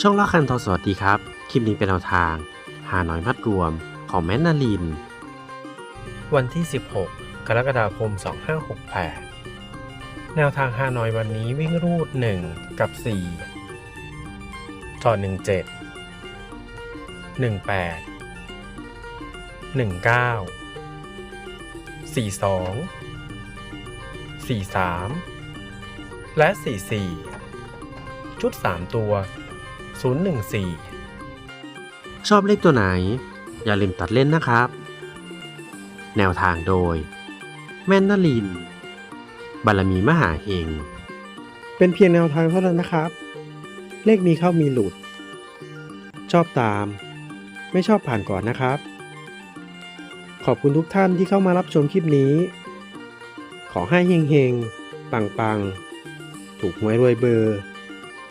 ช่องละคันทอสวัสดีครับ คลิปนี้เป็นแนวทาง หาหน่อยมัดรวมของแมนนาลิน วันที่ 16 กรกฎาคม 2568 แนวทางฮานอยวันนี้วิ่งรูด 1 กับ 4 ต่อ 17 18 19 42 43 และ 44 ชุด 3 ตัว 014 ชอบเลขตัวไหน อย่าลืมตัดเล่นนะครับ แนวทางโดย แม่นนลิน บารมีมหาเฮงเป็นเพียงแนวทางเท่านั้นนะครับ เลขมีเข้ามีหลุด ชอบตาม ไม่ชอบผ่านก่อนนะครับ ขอบคุณทุกท่านที่เข้ามารับชมคลิปนี้ ขอให้เฮงเฮงปังปังถูกหวยรวยเบอร์